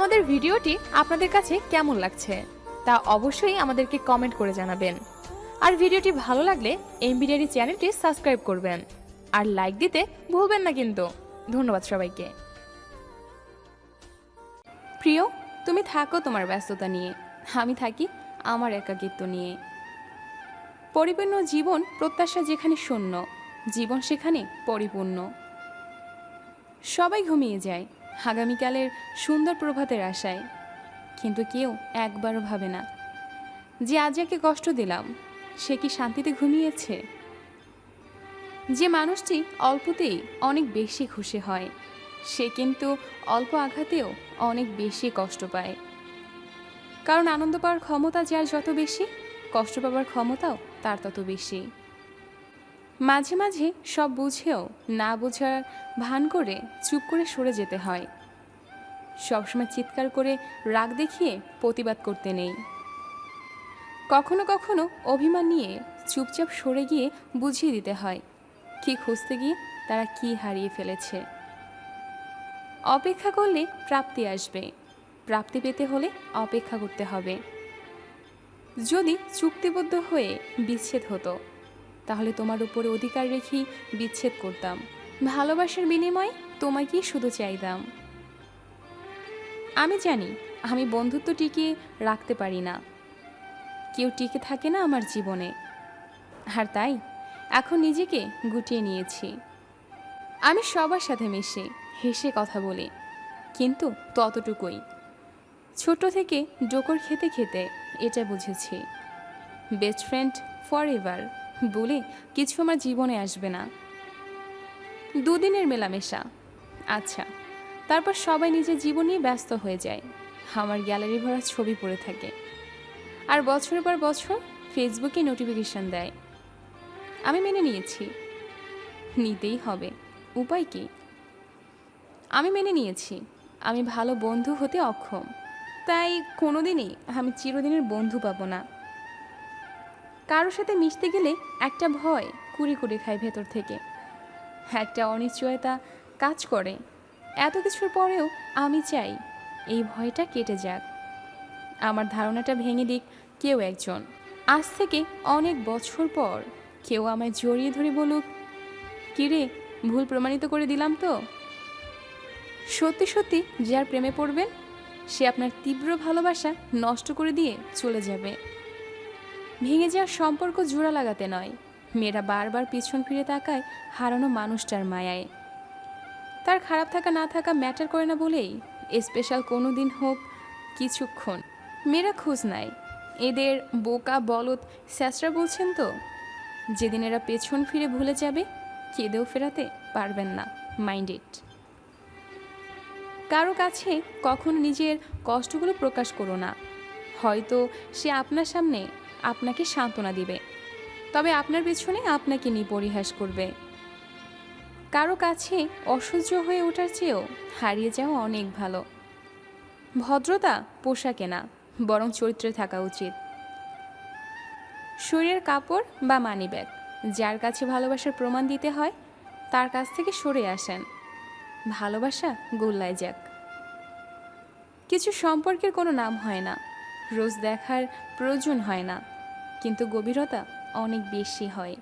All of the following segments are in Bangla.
আমাদের ভিডিওটি আপনাদের কাছে কেমন লাগছে, তা অবশ্যই আমাদেরকে কমেন্ট করে জানাবেন। আর ভিডিওটি ভালো লাগলে এমবিডিআরি চ্যানেলটি সাবস্ক্রাইব করবেন। আর লাইক দিতে ভুলবেন না কিন্তু। ধন্যবাদ সবাইকে। প্রিয়, তুমি থাকো তোমার ব্যস্ততা নিয়ে। আমি থাকি আমার একাকিত্ব নিয়ে। পরিপূর্ণ জীবন প্রত্যাশা যেখানে শূন্য, জীবন সেখানে পরিপূর্ণ। সবাই ঘুমিয়ে যায়। আগামীকালের সুন্দর প্রভাতের আশায়। কিন্তু কেউ একবারও ভাবে না। যে আজ একে কষ্ট দিলাম, সে কি শান্তিতে ঘুমিয়েছে? যে মানুষটি অল্পতেই অনেক বেশি খুশি হয়, সে কিন্তু অল্প আঘাতেও অনেক বেশি কষ্ট পায়। কারণ আনন্দ পাওয়ার ক্ষমতা যার যত বেশি, কষ্ট পাওয়ার ক্ষমতাও তার তত বেশি। মাঝে মাঝে সব বুঝেও না বোঝার ভান করে চুপ করে সরে যেতে হয়। সবসময় চিৎকার করে রাগ দেখিয়ে প্রতিবাদ করতে নেই। কখনো কখনো অভিমান নিয়ে চুপচাপ সরে গিয়ে বুঝিয়ে দিতে হয়, কি খুঁজতে গিয়ে তারা কি হারিয়ে ফেলেছে। অপেক্ষা করলে প্রাপ্তি আসবে, প্রাপ্তি পেতে হলে অপেক্ষা করতে হবে। যদি চুক্তিবদ্ধ হয়ে বিচ্ছেদ হতো তাহলে তোমার উপরে অধিকার রেখেই বিচ্ছেদ করতাম। ভালোবাসার বিনিময়ে তোমাকেই শুধু চাইতাম। আমি জানি, আমি বন্ধুত্ব টিকিয়ে রাখতে পারি না। কেউ টিকে থাকে না আমার জীবনে। আর তাই, এখন নিজেকে গুটিয়ে নিয়েছি। আমি সবার সাথে মিশি, হেসে কথা বলি, কিন্তু ততটুকুই। ছোট থেকে ডোকর খেতে খেতে এটা বুঝেছি। বেস্ট ফ্রেন্ড ফর এভার বলে, কিছু আমার জীবনে আসবে না। দুদিনের মেলামেশা। আচ্ছা তারপর সবাই নিজের জীবন নিয়ে ব্যস্ত হয়ে যায়। আমার গ্যালারি ভরা ছবি পড়ে থাকে। আর বছরের পর বছর ফেসবুকে নোটিফিকেশন দেয়। আমি মেনে নিয়েছি। নিতেই হবে। উপায় কি? আমি মেনে নিয়েছি। আমি ভালো বন্ধু হতে অক্ষম। তাই কোনোদিনই আমি চিরদিনের বন্ধু পাবো না। কারোর সাথে মিশতে গেলে একটা ভয় কুড়ি কুড়ি খায় ভেতর থেকে। একটা অনিশ্চয়তা কাজ করে। এত কিছুর পরেও আমি চাই এই ভয়টা কেটে যাক। আমার ধারণাটা ভেঙে দিক কেউ একজন। আজ থেকে অনেক বছর পর কেউ আমায় জড়িয়ে ধরে বলুক কিরে ভুল প্রমাণিত করে দিলাম তো? সত্যি সত্যি যার প্রেমে পড়বেন সে আপনার তীব্র ভালোবাসা নষ্ট করে দিয়ে চলে যাবে। ভেঙে যাওয়ার সম্পর্ক জোড়া লাগাতে নয়। মেয়েরা বারবার পিছন ফিরে তাকায় হারানো মানুষটার মায়ায়। তার খারাপ থাকা, না থাকা ম্যাটার করে না বলেই স্পেশাল কোনো দিন হোক, কিছুক্ষণ। মেয়েরা খোঁজ নেয়। এদের বোকা, বলদ স্যাসরা বলছেন তো, যেদিন এরা পেছন ফিরে ভুলে যাবে, কেঁদেও ফেরাতে পারবেন না, মাইন্ড ইট। কারও কাছে কখনো নিজের কষ্টগুলো প্রকাশ করো না। হয়তো সে আপনার সামনে আপনাকে সান্ত্বনা দিবে। তবে আপনার পেছনে আপনাকে নিয়ে পরিহাস করবে। কারও কাছে অসহ্য হয়ে ওঠার চেয়েও হারিয়ে যাওয়া অনেক ভালো। ভদ্রতা পোশাকে না, বরং চরিত্রে থাকা উচিত। শরীরের কাপড় বা মানিব্যাগ যার কাছে ভালোবাসার প্রমাণ দিতে হয়, তার কাছ থেকে সরে আসেন। ভালোবাসা গোল্লায় যাক। কিছু সম্পর্কের কোনো নাম হয় না। রোজ দেখার প্রয়োজন হয় না। কিন্তু গভীরতা অনেক বেশি হয়।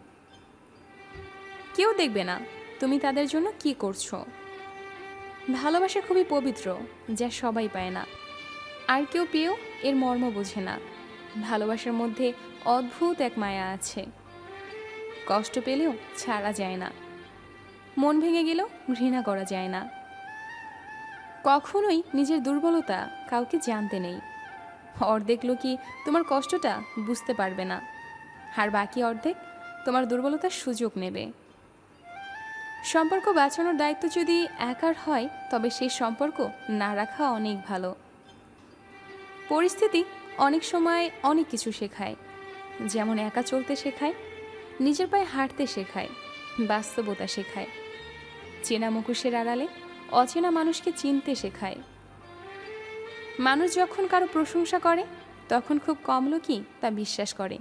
কেউ দেখবে না, তুমি তাদের জন্য কি করছ? ভালোবাসা খুবই পবিত্র, যা সবাই পায় না। আর কেউ পেয়েও এর মর্ম বোঝে না। ভালোবাসার মধ্যে অদ্ভুত এক মায়া আছে। কষ্ট পেলেও ছাড়া যায় না। মন ভেঙে গেলেও ঘৃণা করা যায় না। কখনোই নিজের দুর্বলতা কাউকে জানতে নেই। অর্ধেক লোকই তোমার কষ্টটা বুঝতে পারবে না। আর বাকি অর্ধেক তোমার দুর্বলতার সুযোগ নেবে। সম্পর্ক বাঁচানোর দায়িত্ব যদি একার হয়, তবে সেই সম্পর্ক না রাখা অনেক ভালো। পরিস্থিতি অনেক সময় অনেক কিছু শেখায়। যেমন একা চলতে শেখায়, নিজের পায়ে হাঁটতে শেখায়, বাস্তবতা শেখায়, চেনা মুখোশের আড়ালে অচেনা মানুষকে চিনতে শেখায়। মানুষ যখন কারও প্রশংসা করে, তখন খুব কম লোকই তা বিশ্বাস করে।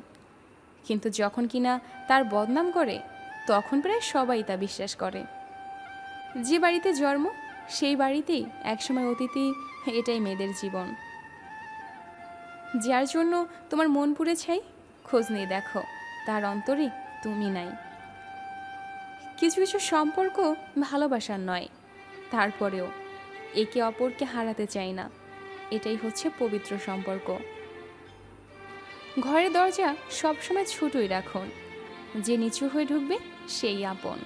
কিন্তু যখন কিনা তার বদনাম করে, তখন প্রায় সবাই তা বিশ্বাস করে। যে বাড়িতে জন্ম, সেই বাড়িতেই একসময় অতিথি এটাই মেয়েদের জীবন। যার জন্য তোমার মন পুড়ে ছাই, খোঁজ নিয়ে দেখো, তার অন্তরে তুমি নাই। কিছু কিছু সম্পর্ক ভালোবাসার নয়, তারপরেও একে অপরকে হারাতে চাই না। এটাই হচ্ছে পবিত্র সম্পর্ক। ঘরের দরজা সবসময় ছোটই রাখুন। যে নিচু হয়ে ঢুকবে, সেই আপন।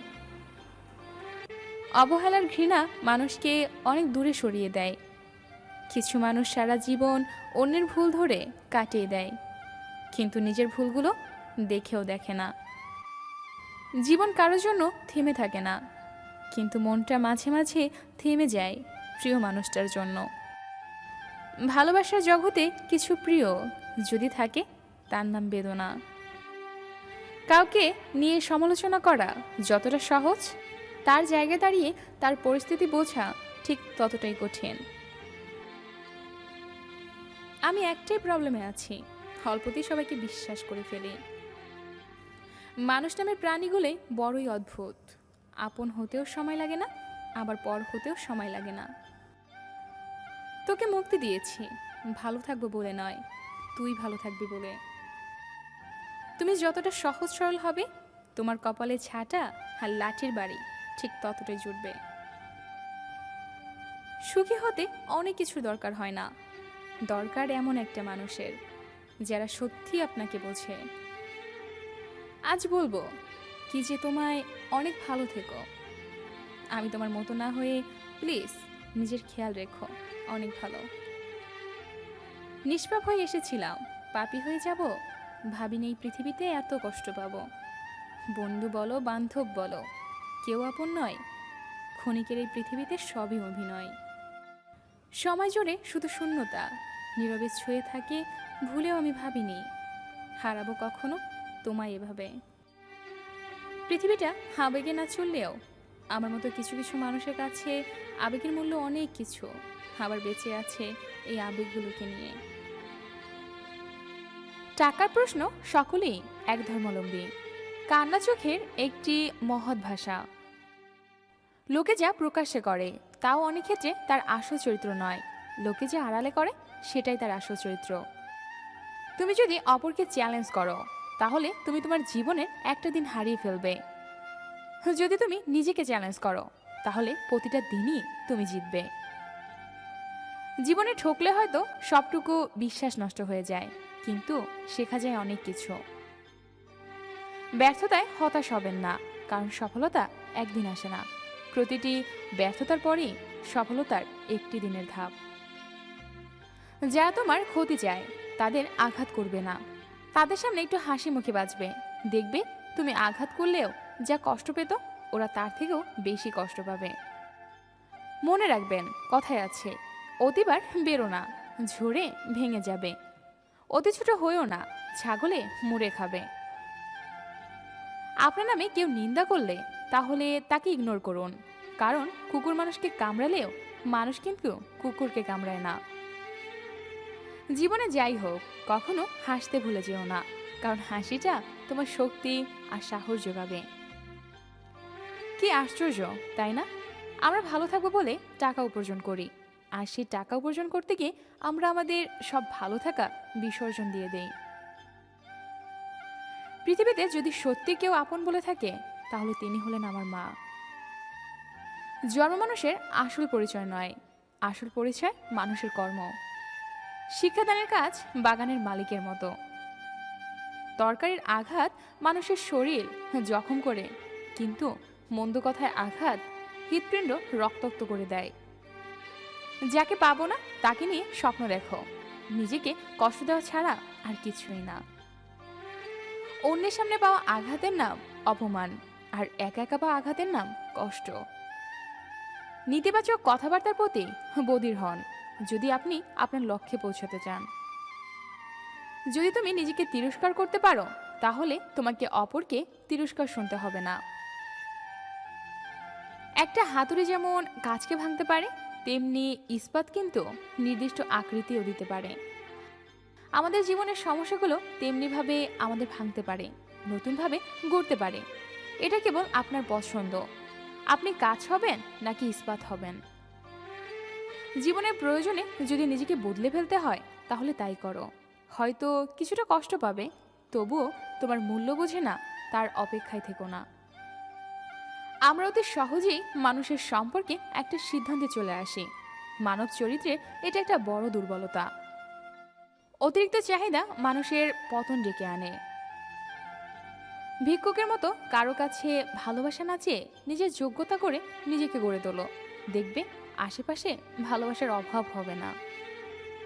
অবহেলার ঘৃণা মানুষকে অনেক দূরে সরিয়ে দেয়। কিছু মানুষ সারা জীবন অন্যের ভুল ধরে কাটিয়ে দেয়। কিন্তু নিজের ভুলগুলো দেখেও দেখে না। জীবন কারোর জন্য থেমে থাকে না। কিন্তু মনটা মাঝে মাঝে থেমে যায় প্রিয় মানুষটার জন্য। ভালোবাসার জগতে কিছু প্রিয় যদি থাকে, তার নাম বেদনা। কাউকে নিয়ে সমালোচনা করা যতটা সহজ, তার জায়গায় দাঁড়িয়ে তার পরিস্থিতি বোঝা ঠিক ততটাই কঠিন। আমি একটাই প্রবলেমে আছি, অল্পতেই সবাইকে বিশ্বাস করে ফেলি। মানুষ নামের প্রাণীগুলোই বড়ই অদ্ভুত। আপন হতেও সময় লাগে না, আবার পর হতেও সময় লাগে না। তোকে মুক্তি দিয়েছি। ভালো থাকব বলে নয়, তুই ভালো থাকবি বলে। তুমি যতটা সহজ সরল হবে, তোমার কপালে ছাটা আর লাঠির বাড়ি ঠিক ততটাই জুটবে। সুখী হতে অনেক কিছু দরকার হয় না। দরকার এমন একটা মানুষের, যারা সত্যি আপনাকে বোঝে। আজ বলব কি যে তোমায় অনেক ভালো থেকো। আমি তোমার মতো না হয়ে প্লিজ নিজের খেয়াল রেখো। অনেক ভালো। নিষ্পাপ হয়ে এসেছিলাম। পাপি হয়ে যাব? ভাবিনি এই পৃথিবীতে এত কষ্ট পাবো। বন্ধু বলো, বান্ধব বলো, কেউ আপন নয়। ক্ষণিকের এই পৃথিবীতে সবই অভিনয়। সময় জোরে শুধু শূন্যতা। নীরবে ছুঁয়ে থাকে, ভুলেও আমি ভাবিনি। হারাবো কখনো? তোমায় এভাবে। পৃথিবীটা আবেগে না চললেও, আমার মতো কিছু কিছু মানুষের কাছে আবেগের মূল্য অনেক কিছু। আবার বেঁচে আছে এই আবেগগুলোকে নিয়ে। টাকার প্রশ্ন সকলেই এক ধর্মাবলম্বী। কান্না চোখের একটি মহৎ ভাষা। লোকে যা প্রকাশ্যে করে, তাও অনেক ক্ষেত্রে তার আসল চরিত্র নয়। লোকে যে আড়ালে করে, সেটাই তার আসল চরিত্র। তুমি যদি অপরকে চ্যালেঞ্জ করো, তাহলে তুমি তোমার জীবনের একটা দিন হারিয়ে ফেলবে। যদি তুমি নিজেকে চ্যালেঞ্জ করো, তাহলে প্রতিটা দিনই তুমি জিতবে। জীবনে ঠকলে হয়তো সবটুকু বিশ্বাস নষ্ট হয়ে যায়, কিন্তু শেখা যায় অনেক কিছু। ব্যর্থতায় হতাশ হবেন না, কারণ সফলতা একদিন আসে না। প্রতিটি ব্যর্থতার পরেই সফলতার একটি দিনের ধাপ। যারা তোমার ক্ষতি চায়, তাদের আঘাত করবে না। তাদের সামনে একটু হাসি মুখে বাঁচবে দেখবে তুমি আঘাত করলেও যা কষ্ট পেত, ওরা তার থেকেও বেশি কষ্ট পাবে। মনে রাখবেন, কথায় আছে অতিবার বেরো না, ঝরে ভেঙে যাবে। অতি ছোট হয়েও না, ছাগলে মুড়ে খাবে। আপনার নামে কেউ নিন্দা করলে তাহলে তাকে ইগনোর করুন, কারণ কুকুর মানুষকে কামড়ালেও মানুষ কিন্তু কুকুরকে কামড়ায় না। জীবনে যাই হোক, কখনো হাসতে ভুলে যেও না, কারণ হাসিটা তোমার শক্তি আর সাহস যোগাবে। কি আশ্চর্য, তাই না? আমরা ভালো থাকব বলে টাকা উপার্জন করি। আর সেই টাকা উপার্জন করতে গিয়ে আমরা আমাদের সব ভালো থাকা বিসর্জন দিয়ে দেই। পৃথিবীতে যদি সত্যি কেউ আপন বলে থাকে, তাহলে তিনি হলেন আমার মা। জন্ম মানুষের আসল পরিচয় নয়, আসল পরিচয় মানুষের কর্ম। শিক্ষাদানের কাজ বাগানের মালিকের মতো। তরকারির আঘাত মানুষের শরীর জখম করে, কিন্তু মন্দ কথায় আঘাত হৃৎপিণ্ড রক্তাক্ত করে দেয়। যাকে পাবো না, তাকে নিয়ে স্বপ্ন দেখো। নিজেকে কষ্ট দেওয়া ছাড়া আর কিছুই না। অন্যের সামনে পাওয়া আঘাতের নাম অপমান, আর একা একা পাওয়া আঘাতের নাম কষ্ট। নেতিবাচক কথাবার্তার প্রতি বদির হন, যদি আপনি আপনার লক্ষ্যে পৌঁছাতে চান। যদি তুমি নিজেকে তিরস্কার করতে পারো, তাহলে তোমাকে অপরকে তিরস্কার শুনতে হবে না। একটা হাতুড়ি যেমন গাছকে ভাঙতে পারে তেমনি ইস্পাত কিন্তু নির্দিষ্ট আকৃতিও দিতে পারে। আমাদের জীবনের সমস্যাগুলো তেমনিভাবে আমাদের ভাঙতে পারে, নতুনভাবে গড়তে পারে। এটা কেবল আপনার পছন্দ। আপনি কাজ হবেন নাকি ইস্পাত হবেন? জীবনের প্রয়োজনে যদি নিজেকে বদলে ফেলতে হয়, তাহলে তাই করো। হয়তো কিছুটা কষ্ট পাবে, তবুও তোমার মূল্য বোঝে না, তার অপেক্ষায় থেকো না। আমরা অতি সহজেই মানুষের সম্পর্কে একটা সিদ্ধান্তে চলে আসি। মানব চরিত্রে এটা একটা বড় দুর্বলতা। অতিরিক্ত চাহিদা মানুষের পতন ডেকে আনে। ভিক্ষুকের মতো কারও কাছে ভালোবাসা না চেয়ে নিজের যোগ্যতা করে নিজেকে গড়ে তোলো। দেখবে, আশেপাশে ভালোবাসার অভাব হবে না।